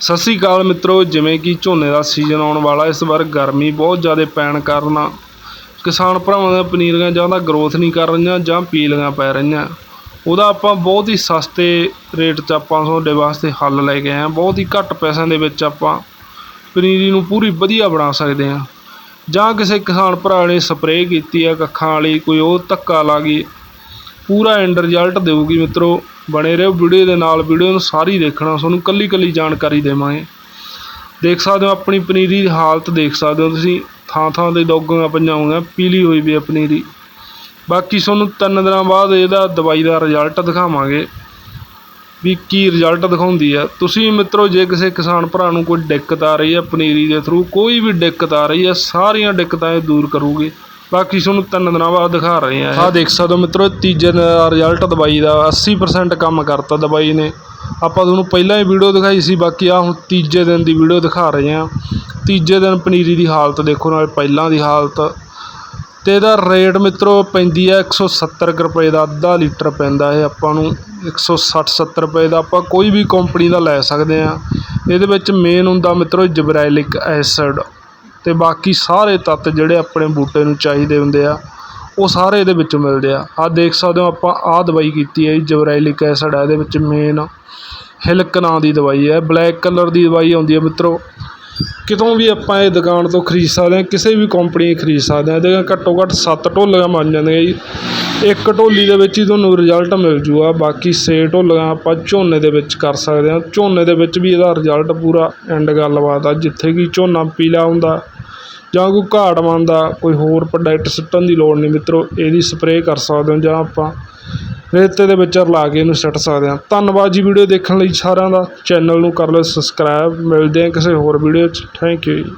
ਸਤਿ ਸ੍ਰੀ ਅਕਾਲ ਮਿੱਤਰੋ, ਜਿਵੇਂ ਕਿ ਝੋਨੇ ਦਾ ਸੀਜ਼ਨ ਆਉਣ ਵਾਲਾ ਇਸ ਵਾਰ ਗਰਮੀ ਬਹੁਤ ਜ਼ਿਆਦਾ ਪੈਣ ਕਾਰਨ ਕਿਸਾਨ ਭਰਾਵਾਂ ਦੀਆਂ ਪਨੀਰੀਆਂ ਜਾਂ ਤਾਂ ਗਰੋਥ ਨਹੀਂ ਕਰ ਰਹੀਆਂ ਜਾਂ ਪੀਲੀਆਂ ਪੈ ਰਹੀਆਂ। ਉਹਦਾ ਆਪਾਂ ਬਹੁਤ ਹੀ ਸਸਤੇ ਰੇਟ 'ਚ ਆਪਾਂ ਤੁਹਾਡੇ ਵਾਸਤੇ ਹੱਲ ਲੈ ਕੇ ਆਏ ਹਾਂ। ਬਹੁਤ ਹੀ ਘੱਟ ਪੈਸਿਆਂ ਦੇ ਵਿੱਚ ਆਪਾਂ ਪਨੀਰੀ ਨੂੰ ਪੂਰੀ ਵਧੀਆ ਬਣਾ ਸਕਦੇ ਹਾਂ। ਜਾਂ ਕਿਸੇ ਕਿਸਾਨ ਭਰਾ ਨੇ ਸਪਰੇਅ ਕੀਤੀ ਆ ਕੱਖਾਂ ਵਾਲੀ, ਕੋਈ ਉਹ ਧੱਕਾ ਲਾ ਗਈ ਪੂਰਾ ਐਂਡ ਰਿਜ਼ਲਟ ਦੇਊਗੀ ਮਿੱਤਰੋ। ਬਣੇ ਰਹੋ, ਵੀਡੀਓ ਦੇ ਨਾਲ, ਵੀਡੀਓ ਨੂੰ ਸਾਰੀ ਦੇਖਣਾ, ਤੁਹਾਨੂੰ ਇਕੱਲੀ ਇਕੱਲੀ ਜਾਣਕਾਰੀ ਦੇਵਾਂਗੇ। ਦੇਖ ਸਕਦੇ ਹੋ ਆਪਣੀ ਪਨੀਰੀ ਦੀ ਹਾਲਤ ਦੇਖ ਸਕਦੇ ਹੋ ਤੁਸੀਂ। ਥਾਂ ਥਾਂ ਤੇ ਡੋਗਾਂ ਪਈਆਂ ਹੋਈਆਂ, ਪੀਲੀ ਹੋਈ ਵੀ ਆ ਪਨੀਰੀ। ਬਾਕੀ ਤੁਹਾਨੂੰ ਤਿੰਨ ਦਿਨਾਂ ਬਾਅਦ ਇਹਦਾ ਦਵਾਈ ਦਾ ਰਿਜ਼ਲਟ ਦਿਖਾਵਾਂਗੇ, ਵੀ ਕੀ ਰਿਜ਼ਲਟ ਦਿਖਾਉਂਦੀ ਆ। ਤੁਸੀਂ ਮਿੱਤਰੋ, ਜੇ ਕਿਸੇ ਕਿਸਾਨ ਭਰਾ ਨੂੰ ਕੋਈ ਦਿੱਕਤ ਆ ਰਹੀ ਹੈ ਪਨੀਰੀ ਦੇ ਥਰੂ ਕੋਈ ਵੀ ਦਿੱਕਤ ਆ ਰਹੀ ਹੈ ਸਾਰੀਆਂ ਦਿੱਕਤਾਂ ਇਹ ਦੂਰ ਕਰੂਗੀ। ਬਾਕੀ ਤੁਹਾਨੂੰ ਤਿੰਨ ਦਿਨਾਂ ਬਾਅਦ ਦਿਖਾ ਰਹੇ ਆ ਆਹ ਦੇਖ ਸਕਦੇ ਹੋ ਮਿੱਤਰੋ, ਤੀਜੇ ਦਿਨ ਦਾ ਰਿਜ਼ਲਟ ਦਵਾਈ ਦਾ 80% ਕੰਮ ਕਰਤਾ ਦਵਾਈ ਨੇ। ਆਪਾਂ ਤੁਹਾਨੂੰ ਪਹਿਲਾਂ ਹੀ ਵੀਡੀਓ ਦਿਖਾਈ ਸੀ, ਬਾਕੀ ਆ ਹੁਣ ਤੀਜੇ ਦਿਨ ਦੀ ਵੀਡੀਓ ਦਿਖਾ ਰਹੇ ਆ। ਤੀਜੇ ਦਿਨ ਪਨੀਰੀ ਦੀ ਹਾਲਤ ਦੇਖੋ ਨਾਲ ਪਹਿਲਾਂ ਦੀ ਹਾਲਤ। ਤੇ ਇਹਦਾ ਰੇਟ ਮਿੱਤਰੋ ਪੈਂਦੀ ਹੈ 170 ਕੁ ਰੁਪਏ ਦਾ, ਅੱਧਾ ਲੀਟਰ ਪੈਂਦਾ ਇਹ ਆਪਾਂ ਨੂੰ। 160 70 ਰੁਪਏ ਦਾ ਆਪਾਂ ਕੋਈ ਵੀ ਕੰਪਨੀ ਦਾ ਲੈ ਸਕਦੇ ਆ। ਇਹਦੇ ਵਿੱਚ ਮੇਨ ਹੁੰਦਾ ਮਿੱਤਰੋ ਜਬਰੈਲਿਕ ਐਸਿਡ ਅਤੇ ਬਾਕੀ ਸਾਰੇ ਤੱਤ ਜਿਹੜੇ ਆਪਣੇ ਬੂਟੇ ਨੂੰ ਚਾਹੀਦੇ ਹੁੰਦੇ ਆ, ਉਹ ਸਾਰੇ ਇਹਦੇ ਵਿੱਚ ਮਿਲਦੇ ਆ। ਆਹ ਦੇਖ ਸਕਦੇ ਹੋ ਆਪਾਂ, ਆਹ ਦਵਾਈ ਕੀਤੀ ਹੈ ਜੀ ਜਬਰੈਲਿਕ ਐਸਿਡ ਹੈ ਇਹਦੇ ਵਿੱਚ ਮੇਨ ਹਿਲਕ ਨਾਂ ਦੀ ਦਵਾਈ ਹੈ। ਬਲੈਕ ਕਲਰ ਦੀ ਦਵਾਈ ਆਉਂਦੀ ਹੈ ਮਿੱਤਰੋ। ਕਿਤੋਂ ਵੀ ਆਪਾਂ ਇਹ ਦੁਕਾਨ ਤੋਂ ਖਰੀਦ ਸਕਦੇ ਹਾਂ, ਕਿਸੇ ਵੀ ਕੰਪਨੀ ਖਰੀਦ ਸਕਦੇ ਹਾਂ, ਇਹਦੇ ਘੱਟੋ ਘੱਟ ਸੱਤ ਢੋਲੀਆਂ ਬਣ ਜਾਂਦੀਆਂ ਜੀ। ਇੱਕ ਢੋਲੀ ਦੇ ਵਿੱਚ ਹੀ ਤੁਹਾਨੂੰ ਰਿਜ਼ਲਟ ਮਿਲ ਜੂਗਾ, ਬਾਕੀ ਛੇ ਢੋਲੀਆਂ ਆਪਾਂ ਝੋਨੇ ਦੇ ਵਿੱਚ ਕਰ ਸਕਦੇ ਹਾਂ। ਝੋਨੇ ਦੇ ਵਿੱਚ ਵੀ ਇਹਦਾ ਰਿਜ਼ਲਟ ਪੂਰਾ ਐਂਡ ਗੱਲਬਾਤ ਆ, ਜਿੱਥੇ ਕਿ ਝੋਨਾ ਪੀਲਾ ਹੁੰਦਾ ਜਾਂ ਕੋਈ ਘਾਟ ਬਣਦਾ, ਕੋਈ ਹੋਰ ਪ੍ਰੋਡਕਟ ਸੁੱਟਣ ਦੀ ਲੋੜ ਨਹੀਂ ਮਿੱਤਰੋ, ਇਹਦੀ ਸਪਰੇਅ ਕਰ ਸਕਦੇ ਹੋ ਜਾਂ ਆਪਾਂ ਰੇਤੇ ਦੇ ਵਿੱਚ ਰਲਾ ਕੇ ਇਹਨੂੰ ਸੁੱਟ ਸਕਦੇ ਹਾਂ। ਧੰਨਵਾਦ ਜੀ ਵੀਡੀਓ ਦੇਖਣ ਲਈ ਸਾਰਿਆਂ ਦਾ। ਚੈਨਲ ਨੂੰ ਕਰ ਲਓ ਸਬਸਕ੍ਰਾਈਬ ਮਿਲਦੇ ਹਾਂ ਕਿਸੇ ਹੋਰ ਵੀਡੀਓ 'ਚ। ਥੈਂਕ ਯੂ ਜੀ।